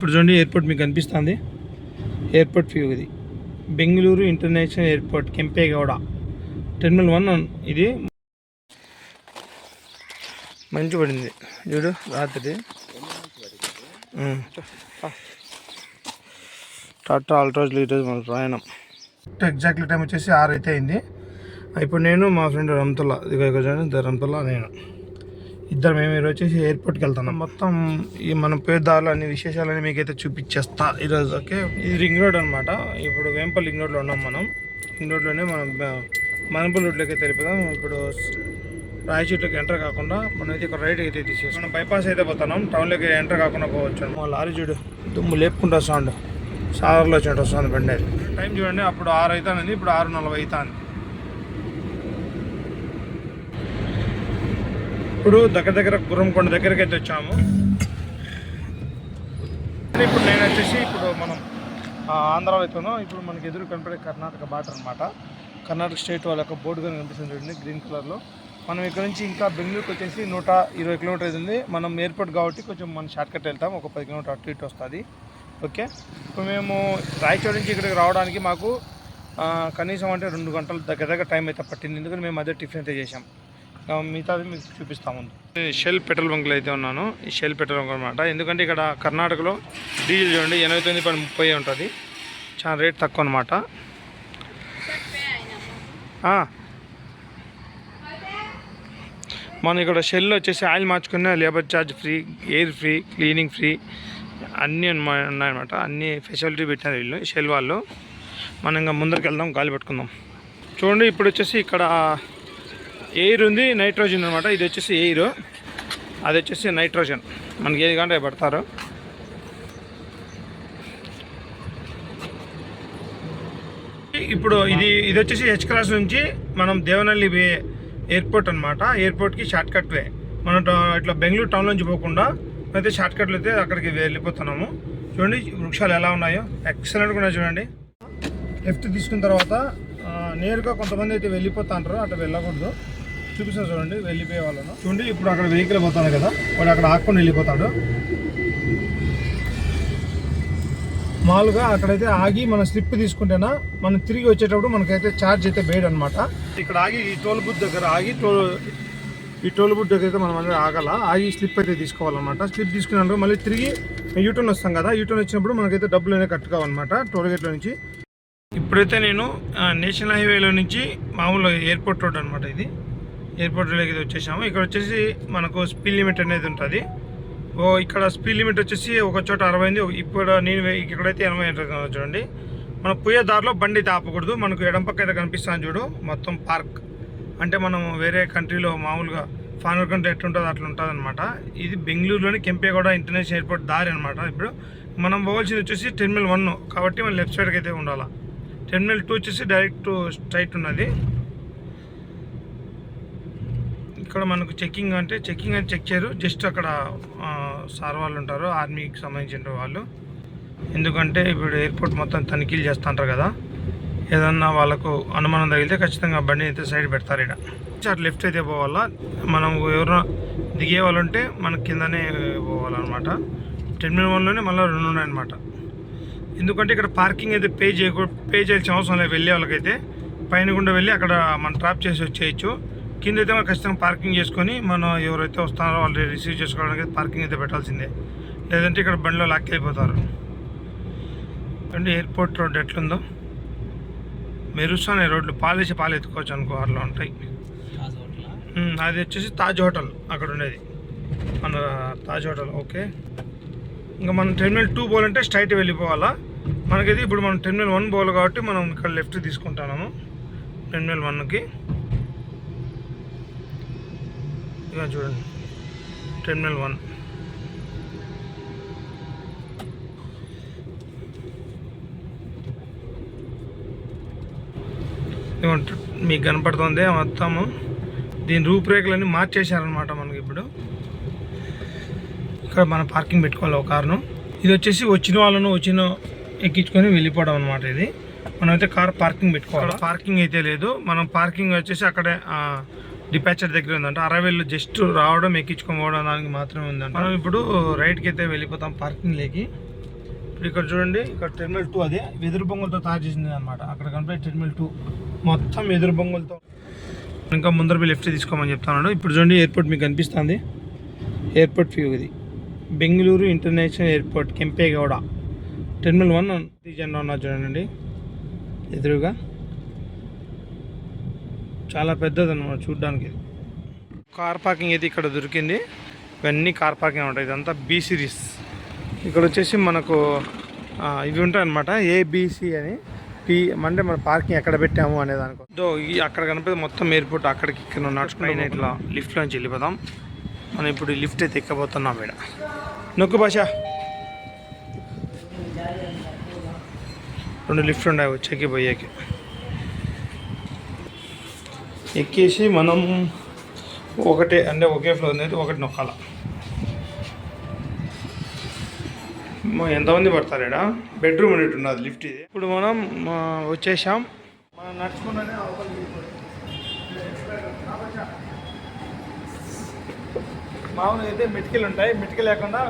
ఇప్పుడు చూడండి ఎయిర్పోర్ట్ మీకు కనిపిస్తుంది. ఎయిర్పోర్ట్ వ్యూ ఇది. Bengaluru international airport Kempegowda. Terminal one ఇది. మంచి పడింది. చూడు రాత్రి. టాటా అల్ట్రాజ్ లీటర్స్ మన ప్రయాణం. ఎగ్జాక్ట్లీ టైం వచ్చేసి ఆరు అయితే అయింది. ఇప్పుడు నేను మా ఫ్రెండ్ రమ్తుల్లా ఇక ఇక్కడ నేను. ఇద్దరు మేము ఈరోజు వచ్చేసి ఎయిర్పోర్ట్కి వెళ్తున్నాం. మొత్తం ఈ మన పేదాలు అన్ని విశేషాలన్నీ మీకైతే చూపించేస్తా ఈరోజు ఓకే? ఇది రింగ్ రోడ్ అనమాట ఇప్పుడు వేంపల్ రింగ్ రోడ్లో ఉన్నాం మనం. రింగ్ రోడ్లోనే మనం బ- రోడ్లోకి అయితే ఇప్పుడు రాయచూట్లోకి ఎంటర్ కాకుండా మనం అయితే ఇక్కడ రైట్ అయితే తీసేసి మనం బైపాస్ అయితే పోతున్నాం. టౌన్లోకి ఎంటర్ కాకుండా పోవచ్చు. మా లారీ చూడు దుమ్ము లేపుకుంటా సౌండ్ సాగర్లో వచ్చేట వస్తుంది బండి టైం చూడండి అప్పుడు ఆరు అవుతానండి ఇప్పుడు ఆరు నలభై అవుతాను ఇప్పుడు దగ్గర దగ్గర గుర్రంకొండ దగ్గరికి అయితే వచ్చాము. ఇప్పుడు నేను వచ్చేసి ఇప్పుడు మనం ఆ, అయితే ఇప్పుడు మనకి ఎదురు కనపడే కర్ణాటక బార్డర్ అనమాట కర్ణాటక స్టేట్ వాళ్ళ యొక్క బోర్డు కానీ కనిపిస్తుంది చూడండి గ్రీన్ కలర్లో మనం ఇక్కడ నుంచి ఇంకా బెంగళూరుకి వచ్చేసి నూట ఇరవై కిలోమీటర్ ఉంది మనం ఎయిర్పోర్ట్ కాబట్టి కొంచెం మనం షార్ట్కట్ వెళ్తాం. ఒక పది కిలోమీటర్ అటు ఇటు వస్తుంది. ఓకే? ఇప్పుడు మేము రాయచోటి నుంచి ఇక్కడికి రావడానికి మాకు కనీసం అంటే రెండు గంటలు దగ్గర దగ్గర టైం అయితే పట్టింది. ఎందుకంటే మేము అదే టిఫిన్ అయితే చేసాం మిగతాది మీకు చూపిస్తాము షెల్ పెట్రోల్ బంక్లో అయితే ఉన్నాను. ఈ షెల్ పెట్రోల్ బంక్ అనమాట ఎందుకంటే ఇక్కడ కర్ణాటకలో డీజిల్ చూడండి ఎనభై తొమ్మిది పాయింట్ ముప్పై ఉంటుంది. చాలా రేట్ తక్కువ అనమాట మనం ఇక్కడ షెల్ వచ్చేసి ఆయిల్ మార్చుకున్న labour charge free air free cleaning free అన్నీ ఉన్నాయన్నమాట. అన్ని ఫెసిలిటీ పెట్టారు వీళ్ళు షెల్ వాళ్ళు. మనం ఇంకా ముందరికి వెళ్దాం గాలి పెట్టుకుందాం. చూడండి ఇప్పుడు వచ్చేసి ఇక్కడ ఎయిర్ ఉంది నైట్రోజన్ అనమాట ఇది వచ్చేసి ఎయిర్. అది వచ్చేసి నైట్రోజన్. మనకి ఏది కంటే పెడతారు. ఇప్పుడు ఇది ఇది వచ్చేసి హెచ్ క్లాస్ నుంచి మనం దేవనల్లి వే ఎయిర్పోర్ట్ అనమాట ఎయిర్పోర్ట్కి షార్ట్ కట్ వే. మనం ఇట్లా బెంగళూరు టౌన్ నుంచి పోకుండా అయితే షార్ట్ కట్లు అయితే అక్కడికి వెళ్ళిపోతున్నాము. చూడండి వృక్షాలు ఎలా ఉన్నాయో. ఎక్సలెంట్గా ఉన్నాయి చూడండి. లెఫ్ట్ తీసుకున్న తర్వాత నేరుగా కొంతమంది అయితే వెళ్ళిపోతా అంటారు అట్లా వెళ్ళకూడదు. చూపిస్తాను చూడండి వెళ్ళిపోయే వాళ్ళను. చూడండి ఇప్పుడు అక్కడ వెహికల్ పోతాను కదా వాడు అక్కడ ఆక్కొని వెళ్ళిపోతాడు. మామూలుగా అక్కడైతే ఆగి మన స్లిప్ తీసుకుంటేనా మనం తిరిగి వచ్చేటప్పుడు మనకైతే ఛార్జ్ అయితే వేయడు అనమాట ఇక్కడ ఆగి ఈ టోల్ బూత్ దగ్గర ఆగి టోల్ ఈ టోల్ బూత్ దగ్గర అయితే మనం అనేది ఆగాల ఆగి స్లిప్ అయితే తీసుకోవాలన్నమాట. స్లిప్ తీసుకున్నాడు మళ్ళీ తిరిగి యూటర్న్ వస్తాం కదా యూటర్న్ వచ్చినప్పుడు మనకైతే డబ్బులు అనేవి కట్టుకోవాలన్నమాట టోల్ గేట్లో నుంచి. ఇప్పుడైతే నేను నేషనల్ హైవేలో నుంచి మామూలు ఎయిర్పోర్ట్ రోడ్ అనమాట ఇది. ఎయిర్పోర్ట్ రోడ్లోకి వచ్చేసాము. ఇక్కడ వచ్చేసి మనకు స్పీడ్ లిమిట్ అనేది ఉంటుంది. ఓ ఇక్కడ స్పీడ్ లిమిట్ వచ్చేసి ఒక చోట అరవై ఉంది. ఇప్పుడు నేను ఇక్కడైతే ఎనభై ఉంటుంది చూడండి. మనం పోయే దారిలో బండి తాపకూడదు. ఆపకూడదు మనకు ఎడం పక్క అయితే కనిపిస్తాను చూడు. మొత్తం పార్క్. అంటే మనం వేరే కంట్రీలో మామూలుగా ఫానర్ కంట్రీ ఎట్లుంటుందో అట్లా ఉంటుంది అనమాట ఇది బెంగళూరులోని కెంపేగౌడ ఇంటర్నేషనల్ ఎయిర్పోర్ట్ దారి అనమాట ఇప్పుడు మనం పోవాల్సింది వచ్చేసి టెర్మినల్ వన్. కాబట్టి మనం లెఫ్ట్ సైడ్కి అయితే ఉండాలి. టెర్మినల్ టూ వచ్చేసి డైరెక్ట్ స్ట్రైట్ ఉన్నది. ఇక్కడ మనకు చెక్కింగ్ అంటే చెక్కింగ్ అని చెక్ చేయరు. జస్ట్ అక్కడ సార్ వాళ్ళు ఉంటారు. ఆర్మీకి సంబంధించిన వాళ్ళు. ఎందుకంటే ఇప్పుడు ఎయిర్పోర్ట్ మొత్తం తనిఖీలు చేస్తుంటారు కదా. ఏదన్నా వాళ్ళకు అనుమానం తగిలితే ఖచ్చితంగా బండి అయితే సైడ్ పెడతారు ఇక్కడ అటు లెఫ్ట్ అయితే పోవాలా. మనం ఎవరైనా దిగే వాళ్ళు ఉంటే మన కిందనే పోవాలన్నమాట. టెర్మినల్ వన్లోనే మళ్ళీ రెండు ఉన్నాయన్నమాట. ఎందుకంటే ఇక్కడ పార్కింగ్ అయితే పే చేయకూడదు పే చేయాల్సిన అవసరం లేదు. వెళ్ళే వాళ్ళకైతే. పైన గుండా వెళ్ళి అక్కడ మనం డ్రాప్ చేసి వచ్చేయచ్చు. కింద అయితే మనం ఖచ్చితంగా పార్కింగ్ చేసుకొని మనం ఎవరైతే వస్తారో వాళ్ళు రిసీవ్ చేసుకోవడానికి పార్కింగ్ అయితే పెట్టాల్సిందే. లేదంటే ఇక్కడ బండిలో లాక్కెళ్ళిపోతారు అంటే ఎయిర్పోర్ట్ రోడ్ ఎట్లుందో. మెరుస్తానే రోడ్లు. పాలేసి పాలు ఎత్తుకోవచ్చు అనుకో అట్లా ఉంటాయి. అది వచ్చేసి తాజ్ హోటల్ అక్కడ ఉండేది. మన తాజ్ హోటల్ ఓకే. ఇంకా మనం టెర్మినల్ టూ పోవాలంటే స్ట్రైట్ వెళ్ళిపోవాలా? మనకైతే ఇప్పుడు మనం టెర్మినల్ వన్ పోవాలి కాబట్టి మనం ఇక్కడ లెఫ్ట్ తీసుకుంటున్నాము టెర్మినల్ వన్కి. ఇలా చూడండి. టెర్మినల్ వన్ మీకు కనపడుతుంది మొత్తము. దీని రూపురేఖలన్నీ మార్చేశారనమాట మనకి ఇప్పుడు. ఇక్కడ మనం పార్కింగ్ పెట్టుకోవాలి ఒక కారును. ఇది వచ్చేసి వచ్చిన వాళ్ళను వచ్చిన ఎక్కించుకొని వెళ్ళిపోవడం అనమాట ఇది. మనమైతే కార్ పార్కింగ్ పెట్టుకోవాలి. పార్కింగ్ అయితే లేదు. మనం పార్కింగ్ వచ్చేసి అక్కడే డిపాచర్ దగ్గర ఉందంట. అరవేళ్ళు జస్ట్ రావడం ఎక్కించుకొని పోవడం దానికి మాత్రమే ఉందంట. మనం ఇప్పుడు రైట్కి అయితే వెళ్ళిపోతాం పార్కింగ్ లేకి. ఇప్పుడు ఇక్కడ చూడండి ఇక్కడ టెర్మినల్ టూ అదే. వెదురు బొంగులతో తయారు చేసింది అనమాట అక్కడ కనిపే టెర్మినల్ టూ మొత్తం వెదురు బొంగులతో. ఇంకా ముందర లెఫ్ట్ తీసుకోమని చెప్తున్నాడు. ఇప్పుడు చూడండి ఎయిర్పోర్ట్ మీకు కనిపిస్తుంది. ఎయిర్పోర్ట్ వ్యూ ఇది. Bengaluru international airport Kempegowda. Terminal one జెండా ఉన్నది చూడండి. ఎదురుగా. చాలా పెద్దది అనమాట చూడడానికి. కార్ పార్కింగ్ అయితే ఇక్కడ దొరికింది. ఇవన్నీ కార్ పార్కింగ్ ఉంటాయి ఇదంతా బీ సిరీస్ ఇక్కడ వచ్చేసి మనకు ఇవి ఉంటాయి అనమాట ఏబిసి అని. పి అంటే మన పార్కింగ్ ఎక్కడ పెట్టాము అనే దానికి దో ఈ అక్కడ కనిపిస్తే మొత్తం ఎయిర్పోర్ట్ అక్కడికి ఇక్కడ నడుచుకుని ఇట్లా లిఫ్ట్లో నుంచి వెళ్ళిపోదాం. మనం ఇప్పుడు లిఫ్ట్ అయితే ఎక్కబోతున్నాం ఇక్కడ. నొక్కు భాష. రెండు లిఫ్ట్ ఉన్నాయి వచ్చేకి పోయేకి. ఎక్కేసి మనం ఒకటే అంటే ఒకే ఫ్లోర్ అనేది ఒకటి నొక్కాల. ఎంతమంది పడతారు ఇక్కడ బెడ్రూమ్ అనేటి ఉన్నది లిఫ్ట్ ఇది. ఇప్పుడు మనం వచ్చేసాం. మనం నడుచుకుంటూనే మామూలుగా అయితే మెటికలు ఉంటాయి. మెటికలు లేకుండా